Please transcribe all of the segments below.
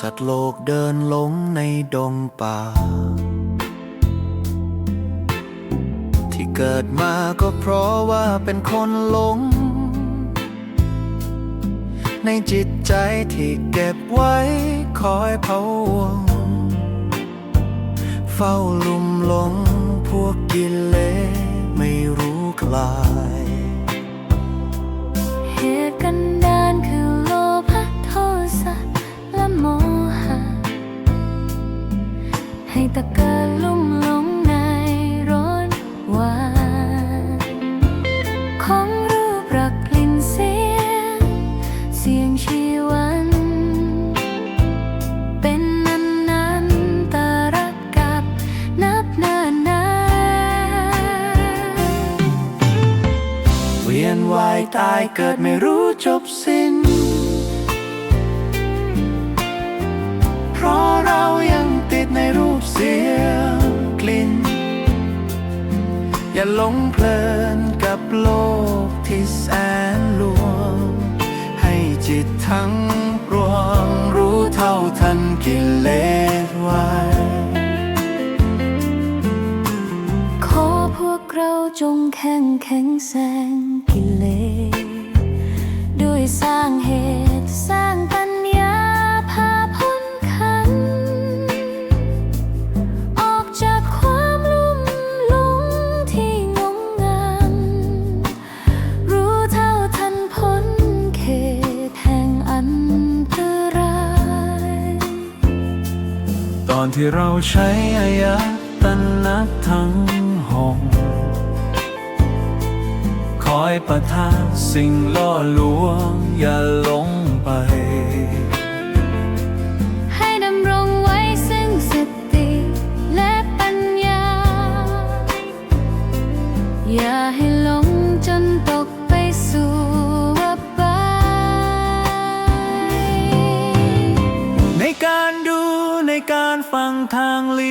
สัตว์โลกเดินหลงในดงป่า ที่เกิดมาก็เพราะว่าเป็นคนหลง ในจิตใจที่เก็บไว้คอยเผาวง เฝ้าลุ่มหลงพวกกิ ให้ตะเกิดลุ่มหลงในร้อนหวานของรูปรักกลิ่นเสียง เสียงชีวัน เป็นนันนันตรักกับนับนานนานเวียนว่ายตายเกิดไม่รู้จบสิ้น เพราะเรายังติดในรู สียงกลิ่น อย่าหลงเพลินกับโลกที่แสนลวง ให้จิตทั้งปวงรู้เท่าทันกิเลสไว้ขอพวกเราจงแข็งแข็งแสงกิเลสด้วยสร้าง ที่เราใช้อายะตันนักทั้งหองคอยประทาสิ่งล่อลวงอย่าหลง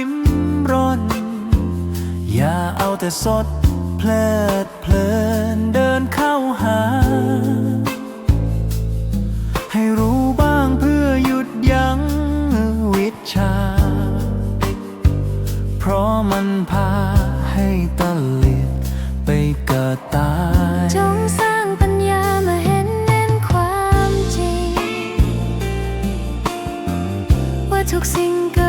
มรสอย่าเอาแต่สดเพลิดเพลินเดินเข้าหา ให้รู้บ้างเพื่อหยุดยั้งวิชา เพราะมันพาให้ตะลิดไปเกิดตายจงสร้างปัญญามาเห็นเน้นความจริง ว่าทุกสิ่งเกิด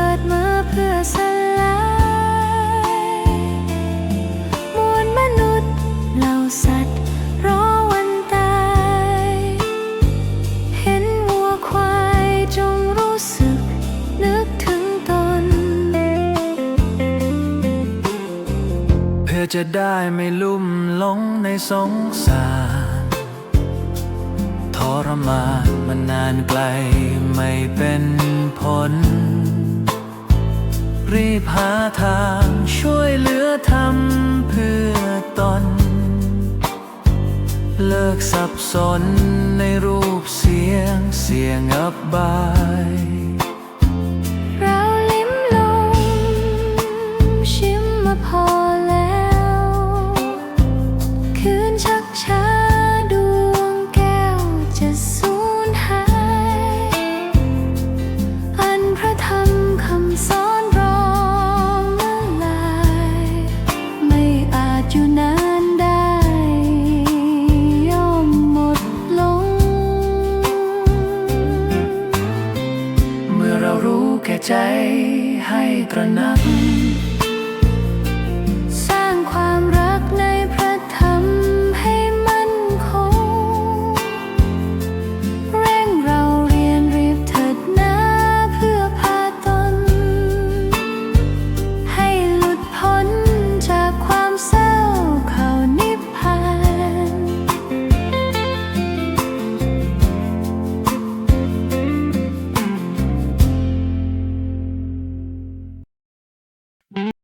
จะได้ไม่ลุ่มหลงในสงสารทรมานมานานไกลไม่เป็นผล รีบหาทางช่วยเหลือทำเพื่อตน เลิกสับสนในรูปเสียงเสียงอับบาย ใจให้ตระหนัก